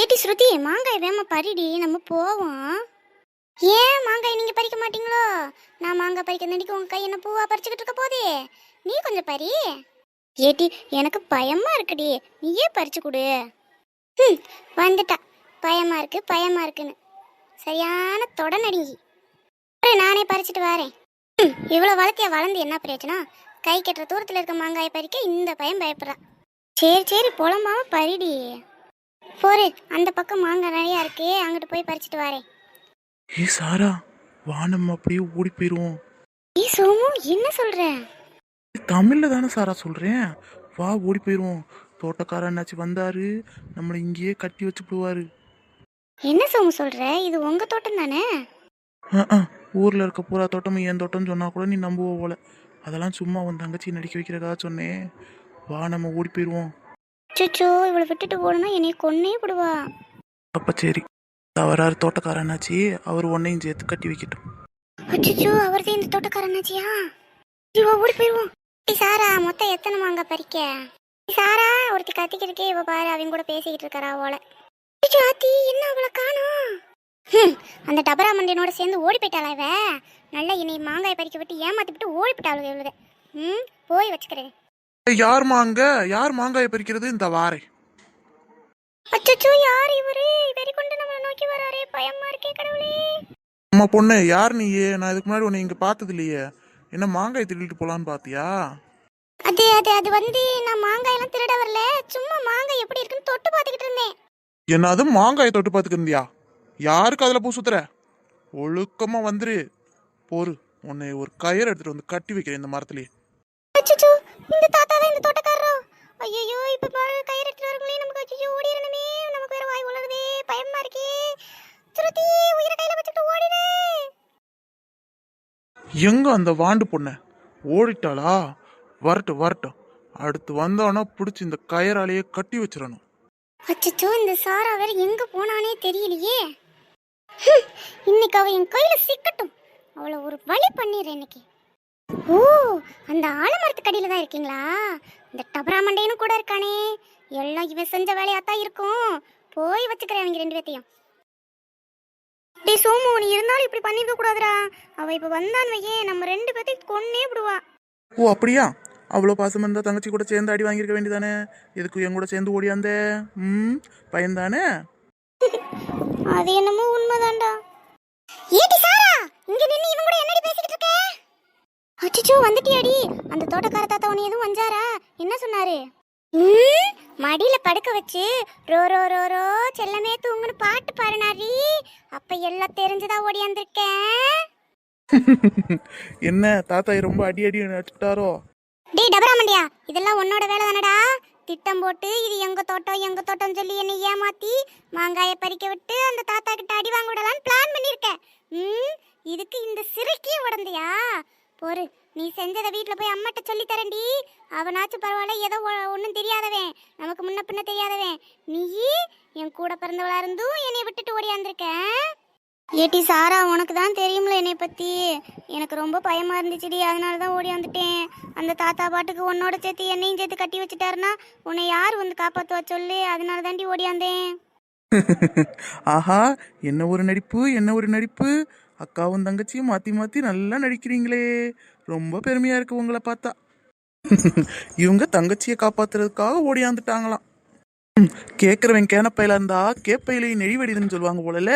ஏட்டி ஸ்ருதி மாங்காய் வேமா பறிடி நம்ம போவோம். ஏன் மாங்காய் நீங்கள் பறிக்க மாட்டீங்களோ? நான் மாங்காய் பறிக்க நடிக்க உங்கள் கை என்ன பூவா பறிச்சுக்கிட்டு இருக்க போதே? நீ கொஞ்சம் பறி. ஏட்டி எனக்கு பயமா இருக்குடி. நீயே பறிச்சு கொடு? ம் வந்துட்டா. பயமா இருக்கு பயமா இருக்குன்னு. சரியான தொட நடுங்கி நானே பறிச்சுட்டு வரேன். ம் இவ்வளோ வளர்த்தியா வளர்ந்து என்ன பிரயோஜனம்? கை கட்டுற தூரத்தில் இருக்க மாங்காயை பறிக்க இந்த பயம் பயப்படுறா சரி சரி புலம்பாம பறிடி. போரு அந்த பக்கம் மாங்காய் நிறையா இருக்கு. அங்கிட்டு போய் பறிச்சுட்டு வரேன். ஏ சாரா வா நம்ம அப்படியே ஓடி போயிடுவோம் நீ சோமு என்ன சொல்ற? தமிழ்ல தானே சாரா சொல்றேன். வா ஓடி போயிடுவோம் தோட்டக்கார அண்ணாச்சி வந்தாரு. நம்மளை இங்கேயே கட்டி வச்சு போடுவாரு என்ன சோமு சொல்ற? இது உங்க தோட்டம் தானே? ஊர்ல இருக்க பூரா தோட்டமும் என் தோட்டம்னு சொன்னா கூட நீ நம்புவ போல. அதெல்லாம் சும்மா உன் தங்கச்சி நடிக்க வைக்கிறதா சொன்னேன். வா நம்ம ஓடி போயிடுவோம் சுச்சோ இவளை விட்டுட்டு போகணும்னா என்னைய கொன்னே விடுவா. அப்ப சரி. வராரு தோட்டக்கார அண்ணாச்சி அவர் உன்னையும் சேர்த்து கட்டி வைக்கட்டும். அச்சோ அவர்தான் இந்த தோட்டக்காரனாச்சியா? இவ ஓடி போயிடுவோம் ஏய் சாரா மொத்தம் எத்தனை மாங்காய் பறிக்க? ஏய் சாரா ஒருத்தி கத்திக்கிருக்கே இவ பாரு அவங்க கூட பேசிக்கிட்டு இருக்கறா ஓல அச்சோ ஆத்தி என்ன அவளை காணோம் ஹம், அந்த டபரா மண்டியனோட சேர்ந்து ஓடி போயிட்டாளா இவ? நல்லா என்னை மாங்காய் பறிக்க விட்டு ஏமாத்தி விட்டு ஓடி போயிட்டாளுங்க இவளுது ம் போய் வச்சுக்கிறேன். யார் மாங்க யார் மாங்காயை பறிக்கிறது? இந்த வாரே அச்சோ யார் இவரு? வெறி கொண்டு நம்மளை நோக்கி வராரே பயமா இருக்கே கடவுளே. அம்மா பொண்ணு யார் நீயே? நான் இதுக்கு முன்னாடி உன்னை இங்க பார்த்தது இல்லையே என்ன மாங்காய் திருடிட்டு போலான்னு பாத்தியா? அது அது அது வந்து நான் மாங்காய் எல்லாம் திருட வரல. சும்மா மாங்காய் எப்படி இருக்குன்னு தொட்டு பார்த்துக்கிட்டு இருந்தேன். என்னது மாங்காயை தொட்டு பார்த்துக்கிறியா யாருக்கு அதில் பூ சுத்துற? ஒழுக்கமா வந்துரு. போரு உன்னை ஒரு கயிறு எடுத்துட்டு வந்து கட்டி வைக்கிறேன் இந்த மரத்துலயே. அச்சச்சோ இந்த தாத்தா தான் இந்த தோட்டக்காரரோ? ஐயோ இப்ப பாரு கயிறு எடுத்துட்டு வரங்களே நமக்கு அச்சோ ஓடிடணுமே நமக்கு வேற வாய் உலருதே பயமா இருக்கே. சுருதி உயிரை கையில வச்சுட்டு ஓடிடு. எங்க அந்த வாண்டு பொண்ணு? ஓடிட்டாளா? வரட்டும் வரட்டும். அடுத்து வந்தோன்னா பிடிச்சி இந்த கயிறாலேயே கட்டி வச்சிடணும். அச்சச்சோ இந்த சாரா வேற எங்க போனானே தெரியலையே. இன்னைக்கு அவ என் கையில சிக்கட்டும். அவளை ஒரு வழி பண்ணிடுறேன் இன்னைக்கு. ஓ அந்த ஆலமரத்துக்கடியில தான் இருக்கீங்களா? இந்த டபரா மண்டையனும் கூட இருக்கானே. எல்லாம் இவன் செஞ்ச வேலையா தான் இருக்கும். போய் வச்சுக்கிறேன் அவங்க ரெண்டு பேத்தையும். டேய் சோமு நீ இருந்தாலும் இப்படி பண்ணிருக்க கூடாதுடா. அவ இப்ப வந்தான்னு வையேன் நம்ம ரெண்டு பேத்தையும் கொன்னே விடுவா. ஓ அப்படியா? அவ்வளோ பாசம் இருந்தா தங்கச்சி கூட சேர்ந்து அடி வாங்கியிருக்க வேண்டியதானே? எதுக்கு என் கூட சேர்ந்து ஓடியாந்தே ம் பையன்தானே அது என்னமோ உண்மைதான்டா. ஏடி சாரா இங்க நின்னு இவன் கூட என்னடி பேசிக்கிட்டு இருக்க? அச்சச்சோ வந்துட்டியாடி. அந்த தோட்டக்கார தாத்தா உன்னை எதுவும் வந்தாரா என்ன சொன்னாரு? ம், மடியில படுக்க வச்சு ரோ ரோ ரோ ரோ செல்லமே தூங்குன்னு பாட்டு பாருனாரி அப்ப எல்லாம் தெரிஞ்சுதா ஓடியாந்திருக்கேன்? என்ன தாத்தாய் ரொம்ப அடி அடி அடிச்சுட்டாரோ டேய் டபரா மண்டியா இதெல்லாம் உன்னோட வேலை தானடா திட்டம் போட்டு இது எங்க தோட்டம் எங்க தோட்டம் சொல்லி என்னை ஏமாத்தி மாங்காயை பறிக்க விட்டு அந்த தாத்தா கிட்ட அடி வாங்க விடலாம்னு பிளான் பண்ணியிருக்கேன். ம் இதுக்கு இந்த சிறைக்கே உடந்தையா? போரு நீ செஞ்சதை வீட்டில் போய் அம்மாட்ட சொல்லி தரேன்டி அவனாச்சும் பரவாயில்ல ஏதோ ஒன்றும் தெரியாதவன். நமக்கு முன்ன பின்ன தெரியாதவன். நீ என் கூட பிறந்தவளா இருந்தும் என்னை விட்டுட்டு ஓடியாந்துருக்க ஏட்டி சாரா உனக்கு தான் தெரியும்ல என்னை பற்றி எனக்கு ரொம்ப பயமாக இருந்துச்சுடி அதனால தான் ஓடி வந்துட்டேன். அந்த தாத்தா பாட்டுக்கு உன்னோட சேர்த்து என்னையும் சேர்த்து கட்டி வச்சுட்டாருன்னா உன்னை யார் வந்து காப்பாற்றுவா சொல்லு அதனால தாண்டி ஓடியாந்தேன் ஆஹா என்ன ஒரு நடிப்பு என்ன ஒரு நடிப்பு. அக்காவும் தங்கச்சியும் மாற்றி மாற்றி நல்லா நடிக்கிறீங்களே. ரொம்ப பெருமையாக இருக்கு உங்களை பார்த்தா. இவங்க தங்கச்சியை காப்பாத்துறதுக்காக ஓடியாந்துட்டாங்களாம். ம், கேக்குறவன் கேனப்பையில இருந்தா கேப்பையிலையும் நெழிவடிதுன்னு சொல்லுவாங்க போலல.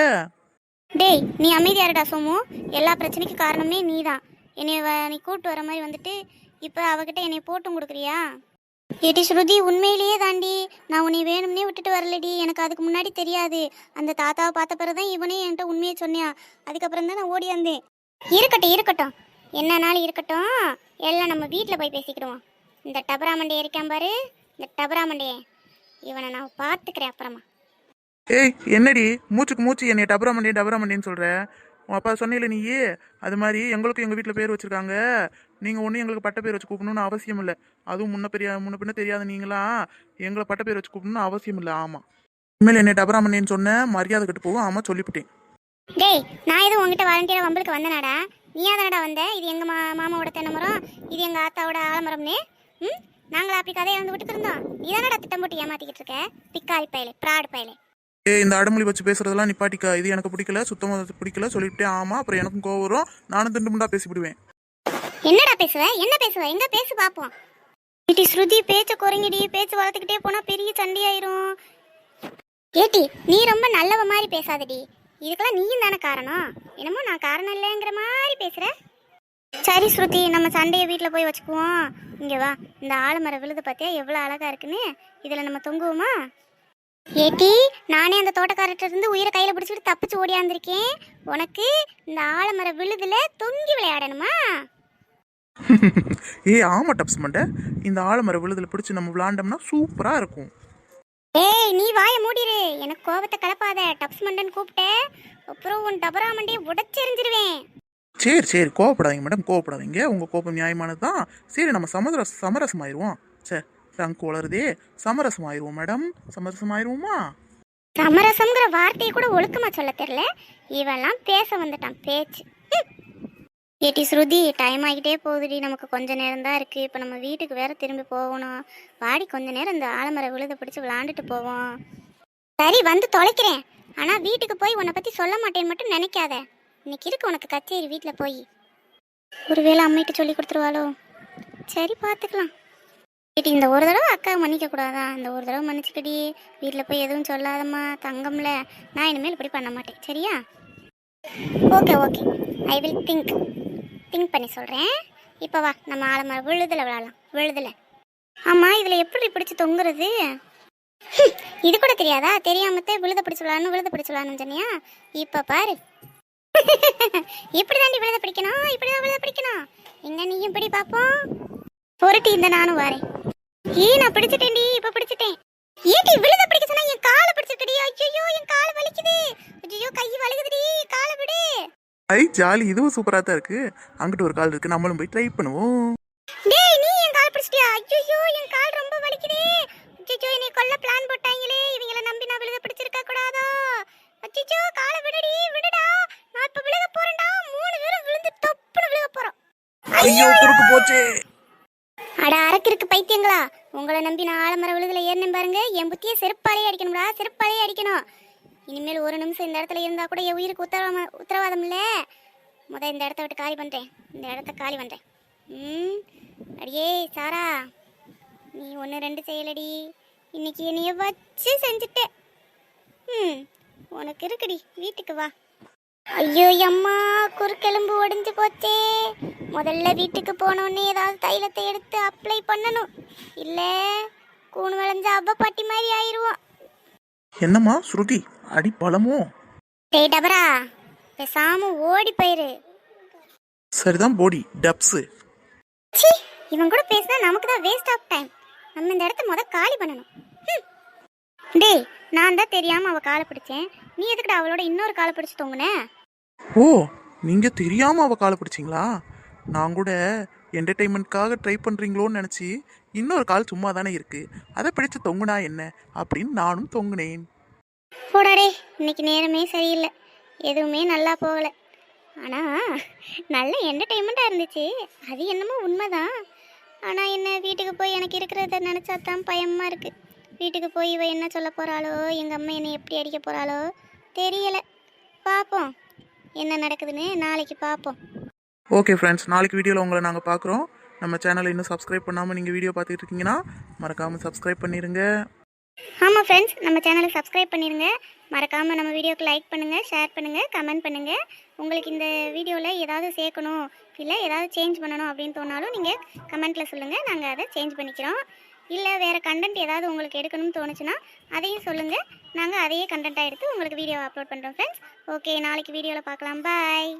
டேய் நீ அமைதியாருடா சோமு. எல்லா பிரச்சனைக்கும் காரணமே நீ தான் என்னை வ- நீ கூட்டு வர மாதிரி வந்துட்டு இப்போ அவகிட்ட என்னை போட்டும் கொடுக்குறியா? ஏட்டி ஸ்ருதி உண்மையிலேயே தாண்டி. நான் உன்னை வேணும்னே விட்டுட்டு வரலடி. எனக்கு அதுக்கு முன்னாடி தெரியாது. அந்த தாத்தாவை பார்த்த பிறகு தான் இவனே என்கிட்ட உண்மையை சொன்னியா அதுக்கப்புறம் தான் நான் ஓடி வந்தேன். இருக்கட்டும் இருக்கட்டும். என்னனாலும் இருக்கட்டும்? எல்லாம் நம்ம வீட்டில் போய் பேசிக்கிடுவோம். இந்த டபரா இருக்கேன் பாரு. இந்த டபரா இவனை நான் பார்த்துக்கிறேன் அப்புறமா. ஏய் என்னடி? மூச்சுக்கு மூச்சு என்னை டபரா டபராமண்டேன்னு டபரா உன் அப்பா சொன்னீல நீ அது மாதிரி எங்களுக்கும் எங்கள் வீட்டில் பேர் வச்சுருக்காங்க. நீங்கள் ஒன்றும் எங்களுக்கு பட்ட பேர் வச்சு கூப்பிடணும்னு அவசியம் இல்லை. அதுவும் முன்ன பெரிய முன்ன பின்ன தெரியாத நீங்களாம் எங்களை பட்ட பேர் வச்சு கூப்பிடணும்னு அவசியம் இல்லை ஆமாம் இனிமேல் என்னை டபரா மண்டியன்னு சொன்ன மரியாதை கட்டு போகும் ஆமாம் சொல்லிவிட்டேன். டேய் நான் எதுவும் உங்ககிட்ட வாலண்டியரா வம்பளுக்கு வந்தனாடா? நீயா தானடா வந்த? இது எங்க மா மாமாவோட தென்னை மரம் இது எங்க ஆத்தாவோட ஆலமரம்னு? ம்? நாங்களா அப்படி கதையை வந்து விட்டுட்டு இருந்தோம். நீ தானடா திட்டம் போட்டு ஏமாத்திக்கிட்டு இருக்க? பிக்காரி பயலே ப்ராடு பயலே. ஏ இந்த அடமொழி வச்சு பேசுறதெல்லாம் நிப்பாட்டிக்கா. இது எனக்கு பிடிக்கல சுத்தமாக பிடிக்கல சொல்லிவிட்டே ஆமா. அப்புறம் எனக்கும் கோவம் வரும். நானும் திண்டு முண்டா பேசிவிடுவேன். என்னடா பேசுவ? என்ன பேசுவ? எங்க பேசு பாப்போம். ஏட்டி ஸ்ருதி பேச்ச குறைங்கடி. பேச்சு வளர்த்துக்கிட்டே போனா பெரிய சண்டையாயிரும். ஏட்டி நீ ரொம்ப நல்லவ மாதிரி பேசாதடி. இதுக்கெல்லாம் நீயும் தானே காரணம்? என்னமோ நான் காரணம் இல்லைங்கிற மாதிரி பேசுற. சரி ஸ்ருதி நம்ம சண்டையை வீட்டில் போய் வச்சுக்குவோம். இங்கே வா. இந்த ஆலமர விழுது பார்த்தியா எவ்வளோ அழகாக இருக்குன்னு. இதில் நம்ம தொங்குவோமா? ஏட்டி நானே அந்த தோட்டக்காரர்கிட்ட இருந்து உயிரை கையில் பிடிச்சிட்டு தப்பிச்சு ஓடியாந்திருக்கேன் உனக்கு இந்த ஆலமர விழுதுல தொங்கி விளையாடணுமா? ஏ ஆமா டப்ஸ் மண்டை. இந்த ஆலமர விழுதுல பிடிச்சி நம்ம விளாண்டோம்னா சூப்பரா இருக்கும். ஏய் நீ வாயை மூடிரு. எனக்கு கோபத்தை கலப்பாத டப்ஸ் மண்டன் கூப்பிட்டே. அப்புறம் உன் டபரா மண்டையை உடைச்செறிஞ்சிருவேன் சரி சரி கோவப்படாதீங்க மேடம் கோவப்படாதீங்க. உங்க கோபம் நியாயமானது தான் சரி நம்ம சமரச சமரசம் ஆயிடுவோம் சே ரங்கு வளருதே சமரசம் ஆயிடுவோம் மேடம். சமரசம் ஆயிடுவோமா சமரசம்ங்கிற வார்த்தையை கூட ஒழுக்கமா சொல்ல தெரியல. இவெல்லாம் பேச வந்துட்டான் பேச்சு. ஏட்டி ஸ்ருதி டைம் ஆகிட்டே போகுதுடி. நமக்கு கொஞ்ச நேரம் தான் இருக்கு. இப்போ நம்ம வீட்டுக்கு வேற திரும்பி போகணும். வாடி கொஞ்ச நேரம் இந்த ஆலமர விழுத பிடிச்சி விளாண்டுட்டு போவோம். சரி வந்து தொலைக்கிறேன். ஆனா வீட்டுக்கு போய் உன்னை பத்தி சொல்ல மாட்டேன்னு மட்டும் நினைக்காத. இன்னைக்கு இருக்கு உனக்கு கச்சேரி வீட்டில் போய். ஒருவேளை அம்மிட்டு சொல்லி கொடுத்துருவாளோ? சரி பார்த்துக்கலாம் ஏட்டி இந்த ஒரு தடவை அக்கா மன்னிக்க கூடாதா? இந்த ஒரு தடவை மன்னிச்சுக்கடி. வீட்டில் போய் எதுவும் சொல்லாதம்மா. தங்கம்ல. நான் இனிமேல் இப்படி பண்ண மாட்டேன். சரியா? Okay okay. I will think think பண்ணி சொல்கிறேன் இப்போ வா நம்ம ஆலமர விழுதில் விளாடலாம். விழுதில். ஆமாம் இதில் எப்படி பிடிச்சி தொங்குறது? இது கூட தெரியாதா? தெரியாமத்தே விழுத பிடிச்சி விளாடணும் விழுத பிடிச்சி விளாடணும் சொன்னியா? இப்போ பாரு. இப்படி தாண்டி விழுத பிடிக்கணும் இப்படி தான் விழுத பிடிக்கணும். எங்க நீயும் பிடி பார்ப்போம் பொருட்டி இந்த நானும் வரேன். ஏ நான் பிடிச்சிட்டேன்டி இப்போ பிடிச்சிட்டேன். ஏடி விழுத பிடிக்க சொன்னா என் காலை பிடிச்சிருக்கடி? ஐயோ என் கால் வலிக்குது ஐயோ கை வலிக்குதுடி காலை விடு ஐ ஜாலி. இதுவும் சூப்பரா தான் இருக்கு. அங்கிட்டு ஒரு கால் இருக்கு. நம்மளும் போய் ட்ரை பண்ணுவோம். டேய் நீ என் கால் பிடிச்சிட்டியா? ஐயோ என் கால் ரொம்ப வலிக்குதே. ஐயோ என்னை கொல்ல பிளான் போட்டாங்களே. இவங்கள நம்பி நான் விழுத பிடிச்சிருக்க கூடாதோ? ஐயோ காலை விடுடி விடுடா. நான் இப்ப விழுக போறேன்டா. மூணு பேரும் விழுந்து தொப்புன்னு விழுக போறோம். ஐயோ குறுக்கு போச்சே. அட அரக்கிருக்கு பைத்தியங்களா? உங்களை நம்பி நான் ஆலமர விழுதுல ஏறினேன் பாருங்க. என் புத்தியை செருப்பாலே அடிக்கணும்டா. செருப்பாலே அடிக்கணும். இனிமேல் ஒரு நிமிஷம் இந்த இடத்துல இருந்தால் கூட என் உயிருக்கு உத்தரவாதம் உத்தரவாதம் இல்லை முத இந்த இடத்த விட்டு காலி பண்ணுறேன் இந்த இடத்த காலி பண்ணுறேன் ம் அடியே சாரா நீ ஒன்று ரெண்டு செய்யலடி. இன்னைக்கு என்னைய வச்சு செஞ்சுட்டேன் ம் உனக்கு இருக்குடி. வீட்டுக்கு வா. ஐயோ அம்மா குறுக்கெலும்பு ஒடிஞ்சு போச்சே. முதல்ல வீட்டுக்கு போனோடனே ஏதாவது தைலத்தை எடுத்து அப்ளை பண்ணணும். இல்லை கூணு விளைஞ்சா அப்பா பாட்டி மாதிரி ஆயிடுவோம் என்னம்மா ஸ்ருதி? அடி பழமோ? டேய் டபரா பேசாம ஓடி போயிரு. சரிதான் போடி டப்ஸு. சி இவன் கூட பேசினா நமக்கு தான் வேஸ்ட் ஆஃப் டைம் நம்ம இந்த இடத்த முத காலி பண்ணணும். ஹம். டேய் நான் தான் தெரியாம அவ காலை பிடிச்சேன். நீ எதுக்குடா அவளோட இன்னொரு காலை பிடிச்சு தொங்குன? ஓ நீங்க தெரியாம அவ காலை பிடிச்சிங்களா? நான் கூட என்டர்டெயின்மெண்ட்காக ட்ரை பண்ணுறீங்களோன்னு நினச்சி இன்னொரு கால் சும்மா தானே இருக்குது அதை பிடிச்சு தொங்குனா என்ன? அப்படின்னு நானும் தொங்குனேன். போடாடே இன்னைக்கு நேரமே சரியில்லை. எதுவுமே நல்லா போகல. ஆனால் நல்ல என்டர்டெயின்மெண்ட்டாக இருந்துச்சு. அது என்னமோ உண்மைதான். ஆனால் என்ன வீட்டுக்கு போய் எனக்கு இருக்கிறத நினச்சா தான் பயமாக இருக்குது வீட்டுக்கு போய் இவ என்ன சொல்ல போகிறாளோ எங்கள் அம்மா என்னை எப்படி அடிக்க போகிறாளோ தெரியலை. பார்ப்போம் என்ன நடக்குதுன்னு நாளைக்கு பார்ப்போம் ஓகே ஃப்ரெண்ட்ஸ் நாளைக்கு வீடியோவில் உங்களை நாங்கள் பார்க்குறோம் நம்ம சேனலை இன்னும் சப்ஸ்கிரைப் பண்ணாமல் நீங்கள் வீடியோ பார்த்துட்டு இருக்கீங்கன்னா மறக்காமல் சப்ஸ்கிரைப் பண்ணிடுங்க ஆமாம் ஃப்ரெண்ட்ஸ் நம்ம சேனலை சப்ஸ்கிரைப் பண்ணிடுங்க மறக்காமல் நம்ம வீடியோக்கு லைக் பண்ணுங்கள் ஷேர் பண்ணுங்கள் கமெண்ட் பண்ணுங்கள் உங்களுக்கு இந்த வீடியோவில் ஏதாவது சேர்க்கணும் இல்லை ஏதாவது சேஞ்ச் பண்ணணும் அப்படின்னு தோணாலும் நீங்கள் கமெண்ட்டில் சொல்லுங்கள் நாங்கள் அதை சேஞ்ச் பண்ணிக்கிறோம். இல்லை வேறு கண்டென்ட் ஏதாவது உங்களுக்கு எடுக்கணும்னு தோணுச்சுன்னா அதையும் சொல்லுங்கள் நாங்கள் அதையே கண்டென்ட்டாக எடுத்து உங்களுக்கு வீடியோவை அப்லோட் பண்ணுறோம் ஃப்ரெண்ட்ஸ் ஓகே நாளைக்கு வீடியோவில் பார்க்கலாம். பாய்